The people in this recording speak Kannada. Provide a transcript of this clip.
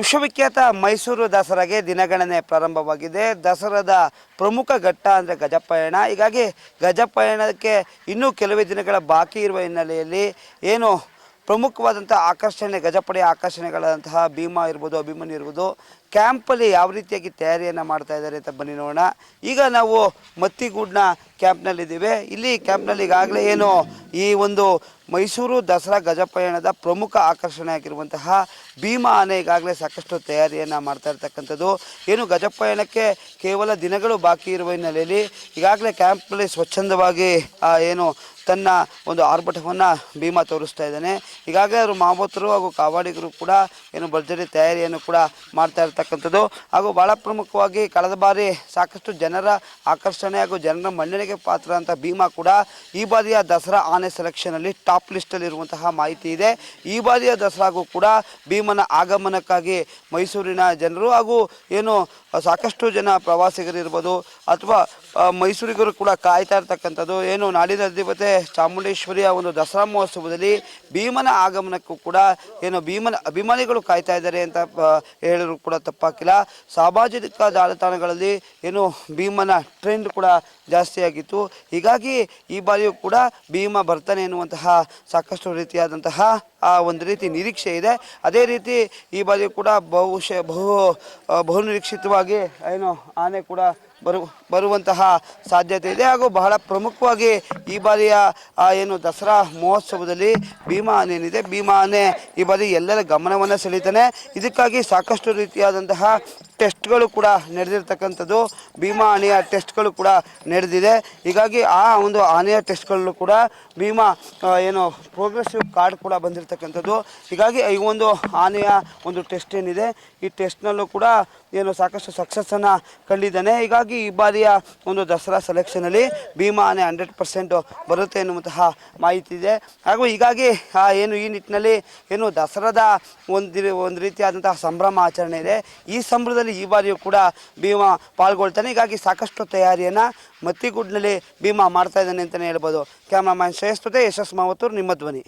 ವಿಶ್ವವಿಖ್ಯಾತ ಮೈಸೂರು ದಸರಾಗೆ ದಿನಗಣನೆ ಪ್ರಾರಂಭವಾಗಿದೆ. ದಸರಾದ ಪ್ರಮುಖ ಘಟ್ಟ ಅಂದರೆ ಗಜಪಯಣ. ಹೀಗಾಗಿ ಗಜಪಯಣಕ್ಕೆ ಇನ್ನೂ ಕೆಲವೇ ದಿನಗಳ ಬಾಕಿ ಇರುವ ಹಿನ್ನೆಲೆಯಲ್ಲಿ ಏನು ಪ್ರಮುಖವಾದಂಥ ಆಕರ್ಷಣೆ ಗಜಪಡೆಯ ಆಕರ್ಷಣೆಗಳಾದಂತಹ ಭೀಮ ಇರ್ಬೋದು, ಅಭಿಮನ್ಯು ಇರ್ಬೋದು ಕ್ಯಾಂಪಲ್ಲಿ ಯಾವ ರೀತಿಯಾಗಿ ತಯಾರಿಯನ್ನು ಮಾಡ್ತಾ ಇದ್ದಾರೆ ಅಂತ ಬನ್ನಿ ನೋಡೋಣ. ಈಗ ನಾವು ಮತ್ತಿಗೂಡ್ನ ಕ್ಯಾಂಪ್ನಲ್ಲಿದ್ದೀವಿ. ಇಲ್ಲಿ ಕ್ಯಾಂಪ್ನಲ್ಲಿ ಈಗಾಗಲೇ ಏನು ಈ ಒಂದು ಮೈಸೂರು ದಸರಾ ಗಜಪಯಣದ ಪ್ರಮುಖ ಆಕರ್ಷಣೆ ಆಗಿರುವಂತಹ ಭೀಮಾ ಆನೆ ಈಗಾಗಲೇ ಸಾಕಷ್ಟು ತಯಾರಿಯನ್ನು ಮಾಡ್ತಾ ಇರ್ತಕ್ಕಂಥದ್ದು. ಏನು ಗಜಪಯಣಕ್ಕೆ ಕೇವಲ ದಿನಗಳು ಬಾಕಿ ಇರುವ ಹಿನ್ನೆಲೆಯಲ್ಲಿ ಈಗಾಗಲೇ ಕ್ಯಾಂಪ್ನಲ್ಲಿ ಸ್ವಚ್ಛಂದವಾಗಿ ಏನು ತನ್ನ ಒಂದು ಆರ್ಭಟವನ್ನು ಭೀಮಾ ತೋರಿಸ್ತಾ ಇದ್ದಾನೆ. ಈಗಾಗಲೇ ಅವರು ಮಾವತರು ಹಾಗೂ ಕಾವಾಡಿಗರು ಕೂಡ ಏನು ಭರ್ಜರಿ ತಯಾರಿಯನ್ನು ಕೂಡ ಮಾಡ್ತಾ ಇರ್ತಕ್ಕಂಥದ್ದು ಹಾಗೂ ಬಹಳ ಪ್ರಮುಖವಾಗಿ ಕಳೆದ ಬಾರಿ ಸಾಕಷ್ಟು ಜನರ ಆಕರ್ಷಣೆ ಹಾಗೂ ಜನರ ಮನ್ನಣೆಗೆ ಪಾತ್ರ ಅಂತ ಭೀಮಾ ಕೂಡ ಈ ಬಾರಿಯ ದಸರಾ ಆನೆ ಸೆಲೆಕ್ಷನಲ್ಲಿ ಟಾಪ್ ಲಿಸ್ಟಲ್ಲಿ ಇರುವಂತಹ ಮಾಹಿತಿ ಇದೆ. ಈ ಬಾರಿಯ ದಸರಾಗೂ ಕೂಡ ಭೀಮನ ಆಗಮನಕ್ಕಾಗಿ ಮೈಸೂರಿನ ಜನರು ಹಾಗೂ ಏನು ಸಾಕಷ್ಟು ಜನ ಪ್ರವಾಸಿಗರಿರ್ಬೋದು ಅಥವಾ ಮೈಸೂರಿಗರು ಕೂಡ ಕಾಯ್ತಾ ಇರ್ತಕ್ಕಂಥದ್ದು. ಏನು ನಾಡಿನ ಅಧಿಪತೆ ಚಾಮುಂಡೇಶ್ವರಿಯ ಒಂದು ದಸರಾ ಮಹೋತ್ಸವದಲ್ಲಿ ಭೀಮನ ಆಗಮನಕ್ಕೂ ಕೂಡ, ಏನು ಭೀಮನ ಅಭಿಮಾನಿಗಳು ಕಾಯ್ತಾ ಇದ್ದಾರೆ ಅಂತ ಹೇಳಿದ್ರು ಕೂಡ ತಪ್ಪಾಗಿಲ್ಲ ಸಾಮಾಜಿಕ ಜಾಲತಾಣಗಳಲ್ಲಿ ಏನು ಭೀಮನ ಟ್ರೆಂಡ್ ಕೂಡ ಜಾಸ್ತಿಯಾಗಿತ್ತು ಹೀಗಾಗಿ ಈ ಬಾರಿಯೂ ಕೂಡ ಭೀಮ ಬರ್ತಾನೆ ಎನ್ನುವಂತಹ ಸಾಕಷ್ಟು ರೀತಿಯಾದಂತಹ ಆ ಒಂದು ರೀತಿ ನಿರೀಕ್ಷೆ ಇದೆ. ಅದೇ ರೀತಿ ಈ ಬಾರಿಯೂ ಕೂಡ ಬಹುಶಃ ಬಹು ಬಹುನಿರೀಕ್ಷಿತವಾಗಿ ಬಹು ನಿರೀಕ್ಷಿತವಾಗಿ ಏನು ಆನೆ ಕೂಡ ಬರು, ಬರುವಂತಹ ಸಾಧ್ಯತೆ ಇದೆ. ಹಾಗೂ ಬಹಳ ಪ್ರಮುಖವಾಗಿ ಈ ಬಾರಿಯ ಏನು ದಸರಾ ಮಹೋತ್ಸವದಲ್ಲಿ ಭೀಮಾ ಆನೆ ಏನಿದೆ ಭೀಮಾ ಆನೆ ಈ ಬಾರಿ ಎಲ್ಲರ ಗಮನವನ್ನು ಸೆಳೀತಾನೆ. ಇದಕ್ಕಾಗಿ ಸಾಕಷ್ಟು ರೀತಿಯಾದಂತಹ ಟೆಸ್ಟ್ಗಳು ಕೂಡ ನಡೆದಿರ್ತಕ್ಕಂಥದ್ದು. ಭೀಮಾ ಆನೆಯ ಟೆಸ್ಟ್ಗಳು ಕೂಡ ನಡೆದಿದೆ. ಹೀಗಾಗಿ ಆ ಒಂದು ಆನೆಯ ಟೆಸ್ಟ್ಗಳಲ್ಲೂ ಕೂಡ ಭೀಮಾ ಏನು ಪ್ರೋಗ್ರೆಸಿವ್ ಕಾರ್ಡ್ ಕೂಡ ಬಂದಿರತಕ್ಕಂಥದ್ದು. ಹೀಗಾಗಿ ಈ ಒಂದು ಆನೆಯ ಒಂದು ಟೆಸ್ಟ್ ಏನಿದೆ, ಈ ಟೆಸ್ಟ್ನಲ್ಲೂ ಕೂಡ ಏನು ಸಾಕಷ್ಟು ಸಕ್ಸಸ್ಸನ್ನು ಕಂಡಿದ್ದಾನೆ. ಹೀಗಾಗಿ ಈ ಬಾರಿಯ ಒಂದು ದಸರಾ ಸೆಲೆಕ್ಷನಲ್ಲಿ ಭೀಮಾ ಆನೆ ಹಂಡ್ರೆಡ್ ಪರ್ಸೆಂಟು ಬರುತ್ತೆ ಎನ್ನುವಂತಹ ಮಾಹಿತಿ ಇದೆ. ಹಾಗೂ ಹೀಗಾಗಿ ಏನು ಈ ನಿಟ್ಟಿನಲ್ಲಿ ಏನು ದಸರಾದ ಒಂದು ಒಂದು ರೀತಿಯಾದಂತಹ ಸಂಭ್ರಮ ಆಚರಣೆ ಇದೆ. ಈ ಸಂಭ್ರಮದಲ್ಲಿ ಈ ಬಾರಿಯೂ ಕೂಡ ಭೀಮಾ ಪಾಲ್ಗೊಳ್ತಾನೆ. ಹೀಗಾಗಿ ಸಾಕಷ್ಟು ತಯಾರಿಯನ್ನು ಮತ್ತಿಗೂಡ್ನಲ್ಲಿ ಭೀಮಾ ಮಾಡ್ತಾ ಇದ್ದಾನೆ ಅಂತಲೇ ಹೇಳ್ಬೋದು. ಕ್ಯಾಮ್ರಾಮ್ಯಾನ್ ಶ್ರೇಷ್ಠತೆ ಯಶಸ್ ಮಾವತ್ತೂರು, ನಿಮ್ಮ ಧ್ವನಿ.